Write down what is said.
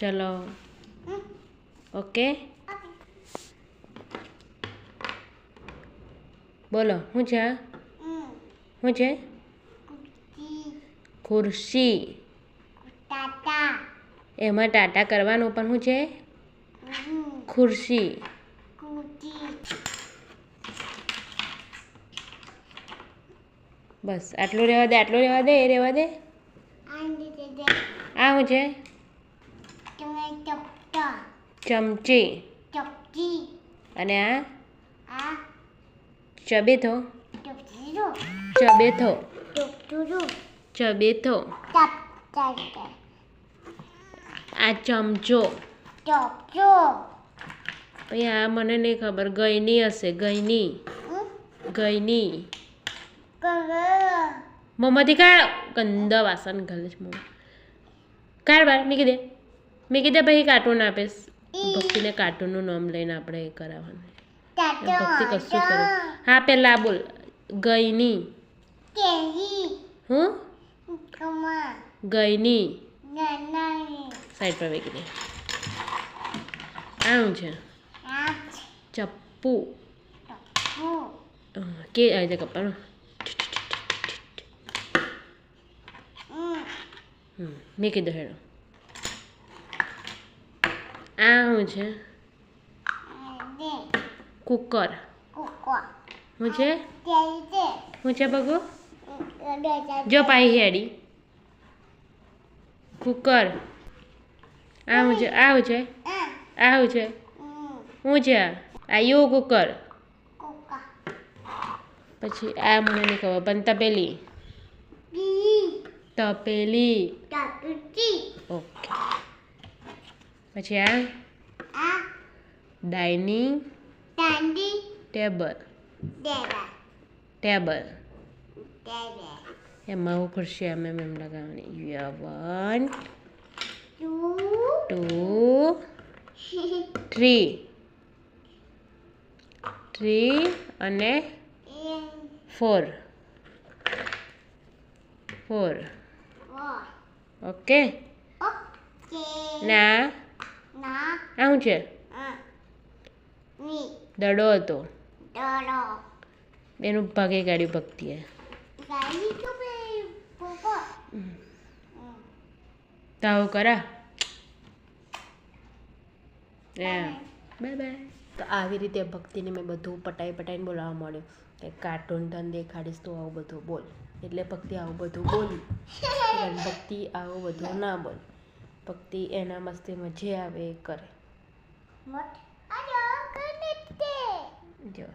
ચલો. ઓકે બોલો શું છે? શું છે? ખુરશી. એમાં ટાટા કરવાનું પણ શું છે? ખુરશી. બસ આટલું રહેવા દે આટલું રહેવા દે એ રહેવા દે. આ શું છે? ચપટા ચમચી ચપટી અને આ આ ચબેથો ચબેથો ચબેથો ચબેથો આ ચમચો ચપચો પછી આ મને નહીં ખબર ગઈની હશે ગઈની ગઈની મોંમાંથી કાઢ ગંદા વાસણ ઘરે છે મોં કાઢ બાર મૂકી દે મૂકી કીધા પછી કાર્ટૂન આપીશ. ભક્તિને કાર્ટૂનનું નામ લઈને આપણે એ કરાવવાનું. ભક્તિ કશું કરે. હા પેલા બોલ. ગઈની હું? ગઈની સાઈડ પર દે. આવું છે. ચપ્પુ. કે આવી રીતે કપવાનું મેં હમ હેડો. આ શું છે? કુકર. શું છે? શું છે બગુ? જો પાઈ હેડી. કુકર. આ શું છે? આવું છે? આ આ છે? શું છે આ? યુ કુકર. પછી આ મને નહીં ખબર પણ તપેલી. તપેલી. ઓકે. પછી આ આ ડાઇનિંગ ટાંડી ટેબલ દેવા ટેબલ દેવે એમાં હું ખુરશી આમ એમ એમ લગાવવાની one two two three three અને four four four okay okay ના ના આ શું છે દડો હતો. એનું ભાગે કાઢ્યું ભક્તિએ ગાડી પોપો તાવ કરા. બાય. બાય તો આવી રીતે ભક્તિને મેં બધું પટાઈ પટાઈને બોલાવવા મળ્યું કે કાર્ટૂન ધન દેખાડીશ તો આવું બધું બોલ. એટલે ભક્તિ આવું બધું બોલી. ભક્તિ આવું બધું ના બોલ. ભક્તિ એના મસ્તીમાં જે આવે એ કરે. મોટ આજો કને તે જો.